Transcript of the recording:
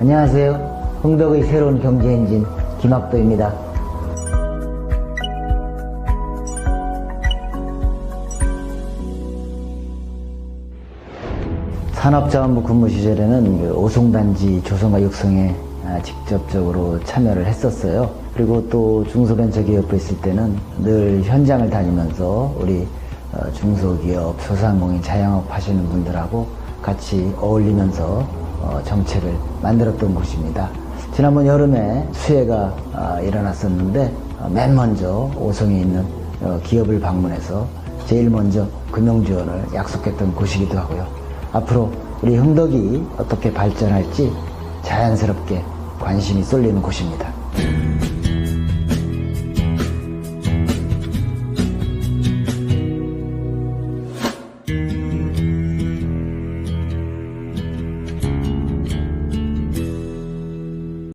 안녕하세요. 흥덕의 새로운 경제 엔진 김학도입니다. 산업자원부 근무 시절에는 그 오송단지 조성과 육성에 아, 직접적으로 참여를 했었어요. 그리고 또 중소벤처기업부 있을 때는 늘 현장을 다니면서 우리 어, 중소기업, 소상공인, 자영업 하시는 분들하고 같이 어울리면서 어, 정책을 만들었던 곳입니다. 지난번 여름에 수해가 아, 일어났었는데 어, 맨 먼저 오송에 있는 어, 기업을 방문해서 제일 먼저 금융 지원을 약속했던 곳이기도 하고요. 앞으로 우리 흥덕이 어떻게 발전할지 자연스럽게 관심이 쏠리는 곳입니다.